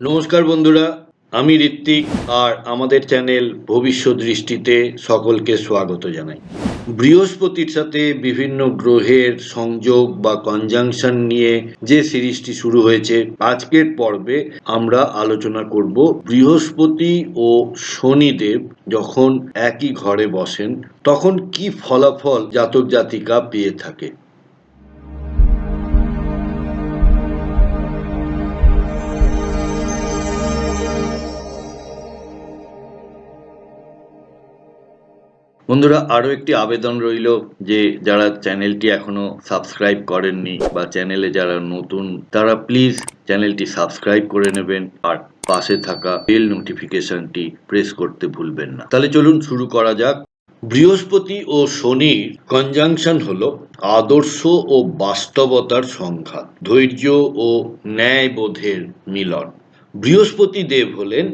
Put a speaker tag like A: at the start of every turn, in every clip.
A: নমস্কার বন্ধুরা, আমি ঋত্বিক আর আমাদের চ্যানেল ভবিষ্যৎ দৃষ্টিতে সকলকে স্বাগত জানাই। বৃহস্পতির সাথে বিভিন্ন গ্রহের সংযোগ বা কনজাংশন নিয়ে যে সিরিজটি শুরু হয়েছে, আজকের পর্বে আমরা আলোচনা করব বৃহস্পতি ও শনিদেব যখন একই ঘরে বসেন, তখন কি ফলাফল জাতক জাতিকা পেয়ে থাকে। বন্ধুরা, আরও একটি আবেদন রইল যে যারা চ্যানেলটি এখনও সাবস্ক্রাইব করেননি বা চ্যানেলে যারা নতুন, তারা প্লিজ চ্যানেলটি সাবস্ক্রাইব করে নেবেন আর পাশে থাকা বেল নোটিফিকেশনটি প্রেস করতে ভুলবেন না। তাহলে চলুন শুরু করা যাক। বৃহস্পতি ও শনির কনজাংশন হল আদর্শ ও বাস্তবতার সংঘাত, ধৈর্য ও ন্যায়বোধের মিলন। বৃহস্পতি দেব হলেন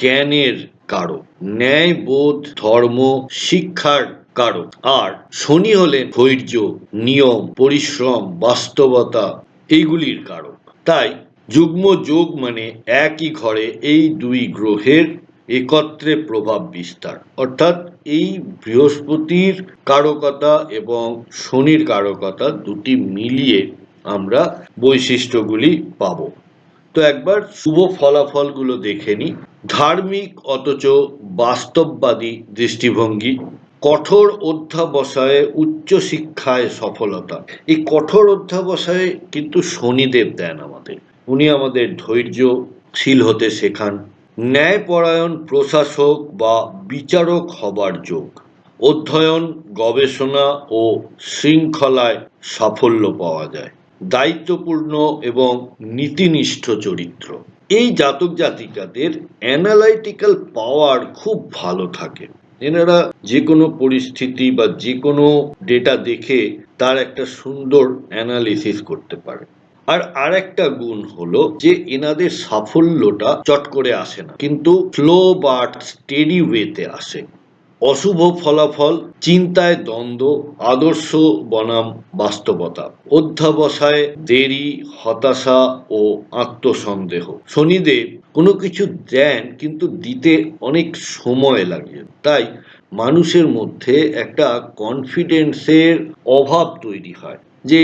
A: জ্ঞানের কারক ন্যায়বোধ ধর্ম, শিক্ষার কারক আর শনি হলেন ধৈর্য, নিয়ম, পরিশ্রম, বাস্তবতা এইগুলির কারক। তাই যুগ্ম যোগ মানে একই ঘরে এই দুই গ্রহের একত্রে প্রভাব বিস্তার। অর্থাৎ এই বৃহস্পতির কারকতা এবং শনির কারকতা দুটি মিলিয়ে আমরা বৈশিষ্ট্যগুলি পাবো। তো একবার শুভ ফলাফলগুলো দেখে নিই ধার্মিক অথচ বাস্তববাদী দৃষ্টিভঙ্গি, কঠোর অধ্যাবসায়ে উচ্চ শিক্ষায় সফলতা। এই কঠোর অধ্যাবসায়ে কিন্তু শনিদেব দেন আমাদের। উনি আমাদের ধৈর্যশীল হতে শেখান। ন্যায়পরায়ণ প্রশাসক বা বিচারক হবার যোগ। অধ্যয়ন, গবেষণা ও শৃঙ্খলায় সাফল্য পাওয়া যায়। দায়িত্বপূর্ণ এবং নীতিনিষ্ঠ চরিত্র। এই জাতক জাতিকাদের অ্যানালাইটিক্যাল পাওয়ার খুব ভালো থাকে। এনারা যে কোনো পরিস্থিতি বা যে কোনো ডেটা দেখে তার একটা সুন্দর অ্যানালিসিস করতে পারে। আর আরেকটা গুণ হলো যে এনাদের সাফল্যটা চট করে আসে না। কিন্তু স্লো বাট স্টেডি ওয়েতে আসে। অশুভ ফলাফল, চিন্তায় দ্বন্দ্ব, আদর্শ বনাম বাস্তবতা। অধ্যাবসায়, দেরি, হতাশা ও আত্মসন্দেহ। শনিদেব কোনো কিছু দেন কিন্তু দিতে অনেক সময় লাগে। তাই মানুষের মধ্যে একটা কনফিডেন্সের অভাব তৈরি হয়। যে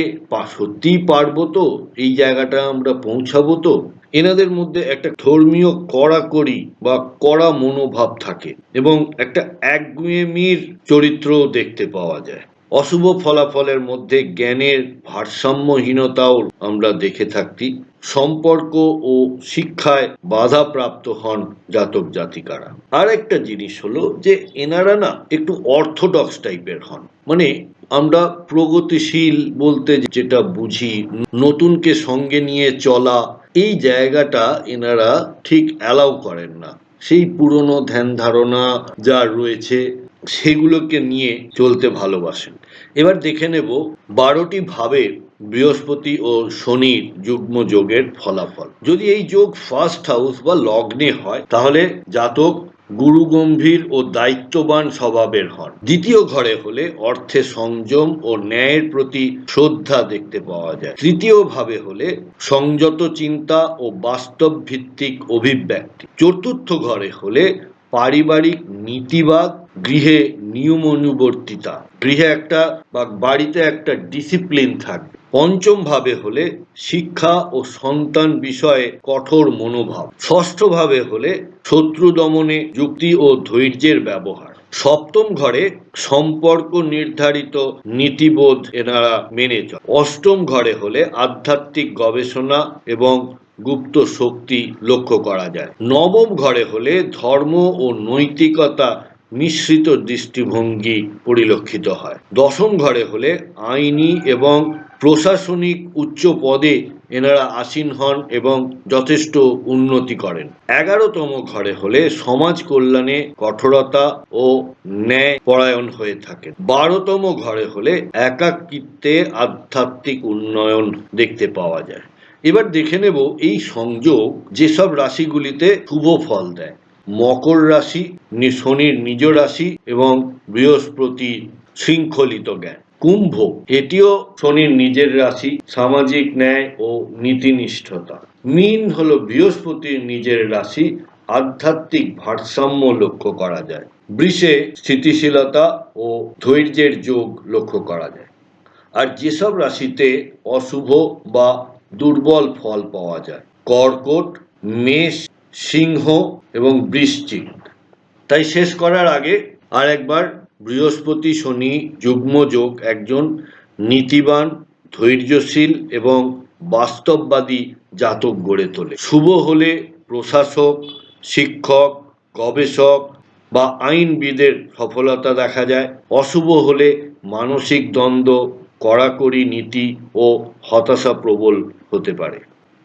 A: সত্যিই পারব তো, এই জায়গাটা আমরা পৌঁছাবো তো, এনাদের মধ্যে একটা ধর্মীয় কড়াকড়ি বা কড়া মনোভাব থাকে এবং একটা একগুঁয়েমির চরিত্রও দেখতে পাওয়া যায়। অশুভ ফলাফলের মধ্যে জ্ঞানের ভারসাম্যহীনতাও আমরা দেখে থাকি সম্পর্ক ও শিক্ষায় বাধাপ্রাপ্ত হন জাতক জাতিকারা। আর একটা জিনিস হলো যে, এনারা না একটু অর্থোডক্স টাইপের হন। মানে আমরা প্রগতিশীল বলতে যেটা বুঝি, নতুনকে সঙ্গে নিয়ে চলা, এই জায়গাটা এনারা ঠিক অ্যালাউ করেন না। সেই পুরনো ধ্যান ধারণা যা রয়েছে, সেগুলোকে নিয়ে চলতে ভালোবাসেন। এবার দেখে নেব বারোটি ভাবে বৃহস্পতি ও শনির যুগ্ম যোগের ফলাফল। যদি এই যোগ ফার্স্ট হাউস বা লগ্নে হয়, তাহলে জাতক গুরু গম্ভীর ও দায়িত্ববান স্বভাবের হন। দ্বিতীয় ঘরে হলে অর্থে সংযম ও ন্যায়ের প্রতি শ্রদ্ধা দেখতে পাওয়া যায়। তৃতীয় ভাবে হলে সংযত চিন্তা ও বাস্তব ভিত্তিক অভিব্যক্তি। চতুর্থ ঘরে হলে পারিবারিক নীতিবাদ, গৃহে নিয়ম অনুবর্তিতা গৃহে একটা বা বাড়িতে একটা ডিসিপ্লিন থাকবে। পঞ্চম ভাবে হলে শিক্ষা ও সন্তান বিষয়ে কঠোর মনোভাব। ষষ্ঠ ভাবে হলে শত্রু দমনে যুক্তি ও ধৈর্যের ব্যবহার। সপ্তম ঘরে সম্পর্ক নির্ধারিত নীতিবোধ এনারা মেনে চলে। অষ্টম ঘরে হলে আধ্যাত্মিক গবেষণা এবং গুপ্ত শক্তি লক্ষ্য করা যায়। নবম ঘরে হলে ধর্ম ও নৈতিকতা মিশ্রিত দৃষ্টিভঙ্গি পরিলক্ষিত হয়। দশম ঘরে হলে আইনি এবং প্রশাসনিক উচ্চ পদে এনারা আসীন হন এবং যথেষ্ট উন্নতি করেন। এগারোতম ঘরে হলে সমাজ কল্যাণে কঠোরতা ও ন্যায় পরায়ণ হয়ে থাকে বারোতম ঘরে হলে একাকিত্বে আধ্যাত্মিক উন্নয়ন দেখতে পাওয়া যায়। এবার দেখে নেব এই সংযোগ যেসব রাশিগুলিতে শুভ ফল দেয়। মকর রাশি শনির নিজ রাশি এবং বৃহস্পতি শৃঙ্খলিত জ্ঞান। কুম্ভ, এটিও শনির নিজের রাশি, সামাজিক ন্যায় ও নীতিনিষ্ঠতা। মিন হলো বৃহস্পতির নিজের রাশি, আধ্যাত্মিক ভারসাম্য লক্ষ্য করা যায়। বৃষে স্থিতিশীলতা ও ধৈর্যের যোগ লক্ষ্য করা যায়। আর যেসব রাশিতে অশুভ বা দুর্বল ফল পাওয়া যায়, কর্কট, মেষ সিংহ এবং বৃশ্চিক। তাই শেষ করার আগে আর একবার বৃহস্পতি, শনি, যুগ্ম যোগ একজন নীতিবান, ধৈর্যশীল এবং বাস্তববাদী জাতক গড়ে তোলে। শুভ হলে প্রশাসক, শিক্ষক, গবেষক বা আইনবিদের সফলতা দেখা যায়। অশুভ হলে মানসিক দ্বন্দ্ব, কড়াকড়ি নীতি ও হতাশা প্রবল হতে পারে।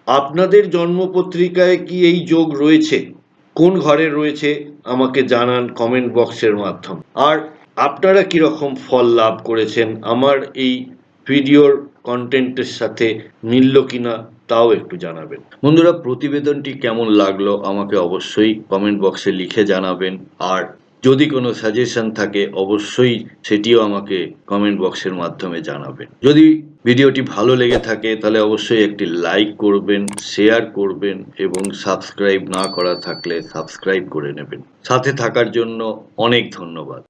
A: আপনাদের জন্মপত্রিকায় কি এই যোগ রয়েছে? কোন ঘরে রয়েছে? আমাকে জানান কমেন্ট বক্সের মাধ্যমে। আর আপনারা কীরকম ফল লাভ করেছেন? আমার এই ভিডিওর কন্টেন্টের সাথে মিলল কিনা তাও একটু জানাবেন। বন্ধুরা, প্রতিবেদনটি কেমন লাগল আমাকে অবশ্যই কমেন্ট বক্সে লিখে জানাবেন। আর যদি কোনো সাজেশন থাকে, অবশ্যই সেটিও আমাকে কমেন্ট বক্সের মাধ্যমে জানাবেন। যদি ভিডিওটি ভালো লেগে থাকে, তাহলে অবশ্যই একটি লাইক করবেন শেয়ার করবেন এবং সাবস্ক্রাইব না করা থাকলে সাবস্ক্রাইব করে নেবেন। সাথে থাকার জন্য অনেক ধন্যবাদ।